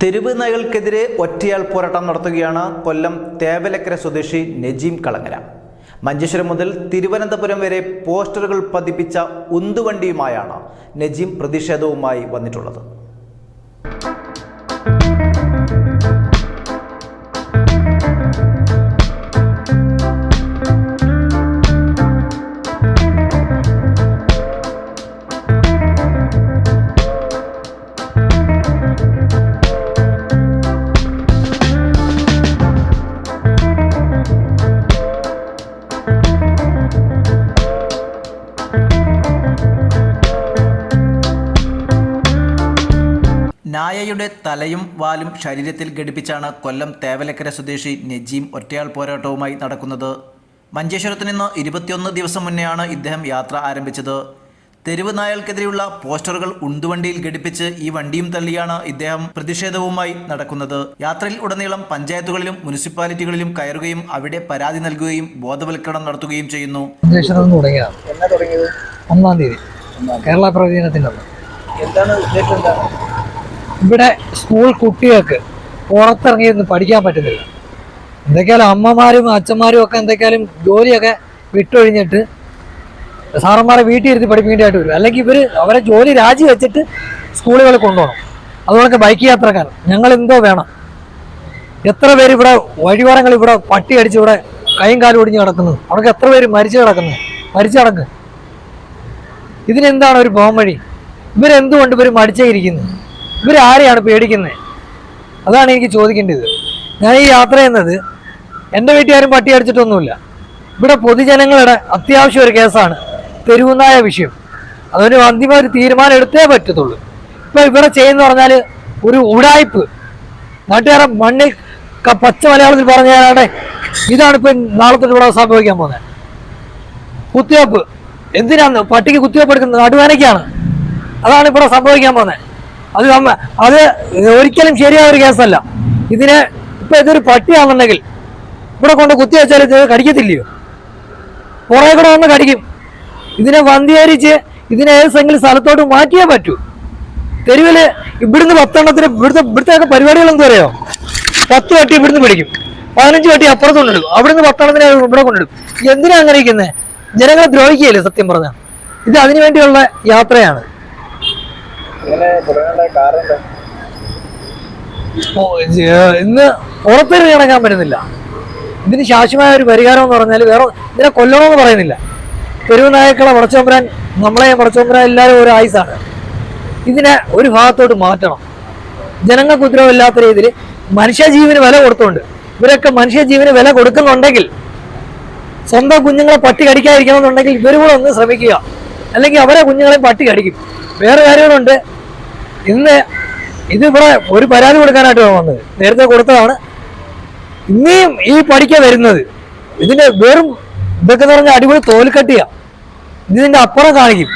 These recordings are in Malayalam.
തെരുവ് നായകൾക്കെതിരെ ഒറ്റയാൾ പോരാട്ടം നടത്തുകയാണ് കൊല്ലം തേവലക്കര സ്വദേശി നജീം കളങ്ങര. മഞ്ചേശ്വരം മുതൽ തിരുവനന്തപുരം വരെ പോസ്റ്ററുകൾ പതിപ്പിച്ച ഉന്തുവണ്ടിയുമായാണ് നജീം പ്രതിഷേധവുമായി വന്നിട്ടുള്ളത്. നായയുടെ തലയും വാലും ശരീരത്തിൽ ഘടിപ്പിച്ചാണ് കൊല്ലം തേവലക്കര സ്വദേശി നജീം ഒറ്റയാൾ പോരാട്ടവുമായി നടക്കുന്നത്. മഞ്ചേശ്വരത്ത് നിന്ന് ഇരുപത്തിയൊന്ന് ദിവസം മുന്നെയാണ് ഇദ്ദേഹം യാത്ര ആരംഭിച്ചത്. തെരുവ് നായകൾക്കെതിരെയുള്ള പോസ്റ്ററുകൾ ഉണ്ടുവണ്ടിയിൽ ഘടിപ്പിച്ച് ഈ വണ്ടിയും തള്ളിയാണ് ഇദ്ദേഹം പ്രതിഷേധവുമായി നടക്കുന്നത്. യാത്രയിൽ ഉടനീളം പഞ്ചായത്തുകളിലും മുനിസിപ്പാലിറ്റികളിലും കയറുകയും അവിടെ പരാതി നൽകുകയും ബോധവൽക്കരണം നടത്തുകയും ചെയ്യുന്നു. ഒന്നാം തീയതി. കേരള പ്രവചനത്തിന്റെ എന്താണ് ഉദ്ദേശം എന്താണ്? ഇവിടെ സ്കൂൾ കുട്ടികൾക്ക് പുറത്തിറങ്ങിയിരുന്ന് പഠിക്കാൻ പറ്റുന്നില്ല. എന്തൊക്കെയാലും അമ്മമാരും അച്ഛന്മാരും ഒക്കെ എന്തൊക്കെയാലും ജോലിയൊക്കെ വിട്ടൊഴിഞ്ഞിട്ട് സാറന്മാരെ വീട്ടിൽ ഇരുത്തി പഠിപ്പിക്കേണ്ടതായിട്ട് വരും. അല്ലെങ്കിൽ ഇവർ അവരെ ജോലി രാജിവെച്ചിട്ട് സ്കൂളുകളിൽ കൊണ്ടുപോകണം. അതുപോലൊക്കെ ബൈക്ക് യാത്രക്കാർ ഞങ്ങൾ എന്തോ വേണം. എത്ര പേര് ഇവിടെ വഴിവാരങ്ങൾ ഇവിടെ പട്ടി അടിച്ച് ഇവിടെ കൈയും കാലും ഒടിഞ്ഞ് കിടക്കുന്നു. അവർക്ക് എത്ര പേര് മരിച്ചു കിടക്കുന്നത് മരിച്ചു കിടക്കുന്നു ഇതിനെന്താണ് ഒരു പോകാൻ വഴി ഇവരെന്തുകൊണ്ട് ഇവർ മടിച്ചേയിരിക്കുന്നു ഇവരാരെയാണ് പേടിക്കുന്നത് അതാണ് എനിക്ക് ചോദിക്കേണ്ടത്. ഞാൻ ഈ യാത്ര ചെയ്യുന്നത് എന്റെ വീട്ടുകാരും പട്ടി അടിച്ചിട്ടൊന്നുമില്ല. ഇവിടെ പൊതുജനങ്ങളുടെ അത്യാവശ്യം ഒരു കേസാണ്. തെരുവുന്നായ വിഷയം. അതുകൊണ്ട് അന്തിമ ഒരു തീരുമാനം എടുത്തേ പറ്റത്തുള്ളൂ. ഇപ്പം ഇവിടെ ചെയ്യുന്ന പറഞ്ഞാൽ ഒരു ഉടായ്പ്. നാട്ടുകാരെ മണ്ണിൽ പച്ച മലയാളത്തിൽ പറഞ്ഞാടെ ഇതാണ് ഇപ്പം നാളെ തൊട്ടിവിടെ സംഭവിക്കാൻ പോകുന്നത്. കുത്തിവെപ്പ്. എന്തിനാന്ന്? പട്ടിക്ക് കുത്തിവെപ്പ് എടുക്കുന്നത് നടുവേനയ്ക്കാണ് അതാണ് ഇവിടെ സംഭവിക്കാൻ പോകുന്നത്. അത് അത് ഒരിക്കലും ശരിയായ ഒരു കേസല്ല. ഇതിനെ ഇപ്പൊ ഇതൊരു പട്ടിയാണെന്നുണ്ടെങ്കിൽ ഇവിടെ കൊണ്ട് കുത്തി വെച്ചാൽ ഇത് കടിക്കത്തില്ലയോ? പുറകെ കൂടെ വന്ന് കടിക്കും. ഇതിനെ വന്ധീകരിച്ച് ഇതിനെ ഏതെങ്കിലും സ്ഥലത്തോട്ട് മാറ്റിയേ പറ്റൂ. തെരുവിൽ ഇവിടുന്ന് പത്തെണ്ണത്തിന് ഇവിടുത്തെ ഇവിടുത്തെ പരിപാടികൾ എന്ത് പറയോ പത്ത് വട്ടി ഇവിടുന്ന് പിടിക്കും. പതിനഞ്ച് വട്ടി അപ്പുറത്ത് കൊണ്ടിടും. അവിടുന്ന് പത്തെണ്ണത്തിന് ഇവിടെ കൊണ്ടിടും. എന്തിനാ അങ്ങനെ ഇരിക്കുന്നത് ജനങ്ങളെ ദ്രോഹിക്കുകയല്ലേ സത്യം പറഞ്ഞാൽ ഇത് അതിനു വേണ്ടിയുള്ള യാത്രയാണ് ഇങ്ങനെ തുടങ്ങേണ്ട കാരണം എന്താ ഓ, ജ- ഇന്ന് പുറത്തേക്ക് കിടക്കാൻ പറ്റുന്നില്ല. ഇതിന് ശാശ്വതമായ ഒരു പരിഹാരം എന്ന് പറഞ്ഞാൽ വേറെ ഇതിനെ കൊല്ലണമെന്ന് പറയുന്നില്ല. തെരുവ് നായക്കളെ പടച്ചോമ്പരാൻ നമ്മളെ പടച്ചോമ്പരാൻ എല്ലാവരും ഒരു ആയുസാണ്. ഇതിനെ ഒരു ഭാഗത്തോട്ട് മാറ്റണം. ജനങ്ങൾക്ക് ഉത്തരവില്ലാത്ത രീതിയിൽ മനുഷ്യജീവന് വില കൊടുത്തുകൊണ്ട് ഇവരൊക്കെ മനുഷ്യജീവന് വില കൊടുക്കുന്നുണ്ടെങ്കിൽ സ്വന്തം കുഞ്ഞുങ്ങളെ പട്ടി കടിക്കാതിരിക്കണമെന്നുണ്ടെങ്കിൽ ഇവരും കൂടെ ഒന്ന് ശ്രമിക്കുക. അല്ലെങ്കിൽ അവരെ കുഞ്ഞുങ്ങളെയും പട്ടി കടിക്കും. വേറെ കാര്യങ്ങളുണ്ട്. ഇന്ന് ഇത് ഇവിടെ ഒരു പരാതി കൊടുക്കാനായിട്ട് വന്നത്. നേരത്തെ കൊടുത്തതാണ്. ഇനിയും ഈ പഠിക്ക വരുന്നത്. ഇതിന്റെ വെറും ഇതൊക്കെ എന്ന് പറഞ്ഞാൽ അടിപൊളി തോൽക്കട്ടിയാ. ഇതിന്റെ അപ്പുറം കാണിക്കും.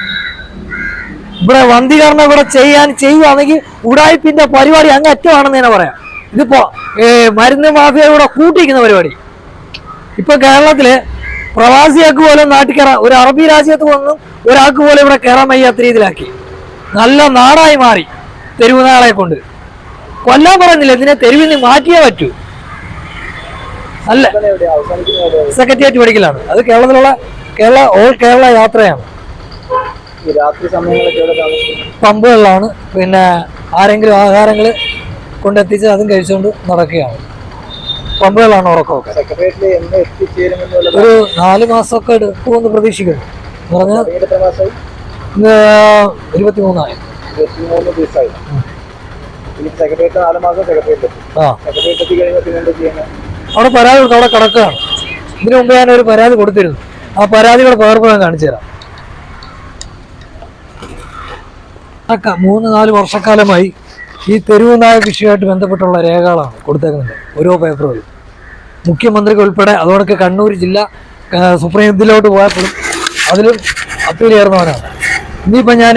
ഇവിടെ വന്ധീകരണം ഇവിടെ ചെയ്യാൻ ചെയ്യുവാണെങ്കിൽ ഉടായ്പിന്റെ പരിപാടി അങ്ങ് അറ്റമാണെന്ന് തന്നെ പറയാം. ഇതിപ്പോ മരുന്ന് മാഫിയ ഇവിടെ കൂട്ടിയിരിക്കുന്ന പരിപാടി. ഇപ്പൊ കേരളത്തിൽ പ്രവാസിയാക്ക് പോലും നാട്ടിൽ കയറാൻ ഒരു അറബി രാജ്യത്ത് വന്നും ഒരാൾക്ക് പോലും ഇവിടെ കയറാൻ വയ്യാത്ത രീതിയിലാക്കി. നല്ല നാടായി മാറി. തെരുവ് നാളെ കൊണ്ട് കൊല്ലാൻ പറഞ്ഞില്ല ഇതിനെ തെരുവിൽ നിന്ന് മാറ്റിയേ പറ്റൂ? അല്ല. സെക്രട്ടേറിയറ്റ് മെഡിക്കലാണ് അത് കേരളത്തിലുള്ള കേരള ഓൾ കേരള യാത്രയാണ്. പമ്പുകളിലാണ്. പിന്നെ ആരെങ്കിലും ആഹാരങ്ങൾ കൊണ്ടെത്തിച്ച് അതും കഴിച്ചുകൊണ്ട് നടക്കുകയാണ്. പമ്പുകളാണ് ഉറക്കമൊക്കെ. ഒരു നാല് മാസമൊക്കെ എടുക്കുമെന്ന് പ്രതീക്ഷിക്കുന്നു. എന്ന് പറഞ്ഞാൽ തുടങ്ങിയിട്ട് ഇരുപത്തിമൂന്ന് ദിവസമായി. ഇനി സെക്രട്ടേറിയറ്റ് നാല് മാസം സെക്രട്ടേറിയറ്റ് എത്തും. ആ. സെക്രട്ടേറിയറ്റ് എത്തി കഴിഞ്ഞാൽ പിന്നെ എന്താ ചെയ്യുന്നത് അവിടെ പരാതി അവിടെ കിടക്കുകയാണ്. ഇതിനു മുമ്പ് ഞാൻ ഒരു പരാതി കൊടുത്തിരുന്നു. ആ പരാതിയുടെ പകർപ്പ് ഞാൻ കാണിച്ചു തരാം. മൂന്ന് നാല് വർഷക്കാലമായി ഈ തെരുവ് നായ കൃഷിയുമായിട്ട് ബന്ധപ്പെട്ടുള്ള രേഖകളാണ് കൊടുത്തേക്കുന്നത്. ഓരോ പേപ്പറുകളും മുഖ്യമന്ത്രിക്ക് ഉൾപ്പെടെ അതോടൊക്കെ കണ്ണൂർ ജില്ല സുപ്രീം ഇതിലോട്ട് പോയപ്പോഴും അതിലും അപ്പീൽ ചേർന്നവനാണ്. ഇനിയിപ്പോൾ ഞാൻ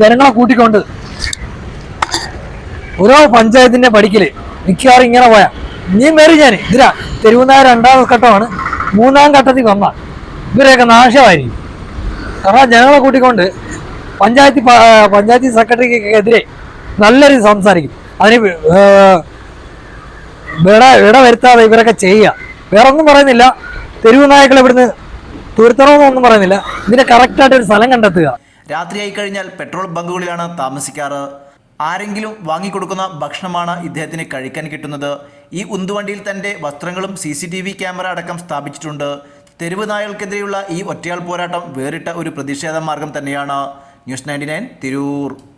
ജനങ്ങളെ കൂട്ടിക്കൊണ്ട് ഓരോ പഞ്ചായത്തിന്റെ പടിക്കൽ മിക്കവാറും ഇങ്ങനെ പോയാ. നീ മേറി ഞാൻ ഇതിലാ. തെരുവുനായ രണ്ടാം ഘട്ടമാണ്. മൂന്നാം ഘട്ടത്തിൽ വന്ന. ഇവരെയൊക്കെ നാശമായിരിക്കും കാരണം ജനങ്ങളെ കൂട്ടിക്കൊണ്ട് പഞ്ചായത്ത് പഞ്ചായത്ത് സെക്രട്ടറിക്കെതിരെ നല്ല രീതി സംസാരിക്കും. അതിന് വിട വിട വരുത്താതെ ഇവരൊക്കെ ചെയ്യുക വേറെ ഒന്നും പറയുന്നില്ല. തെരുവ് നായകൾ ഇവിടുന്ന് തുരുത്തണമെന്നൊന്നും പറയുന്നില്ല. ഇതിന് കറക്റ്റായിട്ട് ഒരു സ്ഥലം കണ്ടെത്തുക. രാത്രിയായി കഴിഞ്ഞാൽ പെട്രോൾ ബങ്കുകളിലാണ് താമസിക്കാറ്. ആരെങ്കിലും വാങ്ങിക്കൊടുക്കുന്ന ഭക്ഷണമാണ് ഇദ്ദേഹത്തിന് കഴിക്കാൻ കിട്ടുന്നത്. ഈ ഉന്തുവണ്ടിയിൽ തന്റെ വസ്ത്രങ്ങളും C C T V camera അടക്കം സ്ഥാപിച്ചിട്ടുണ്ട്. തെരുവ് നായകൾക്കെതിരെയുള്ള ഈ ഒറ്റയാൾ പോരാട്ടം വേറിട്ട ഒരു പ്രതിഷേധ മാർഗം തന്നെയാണ്. News ninety nine Tirur.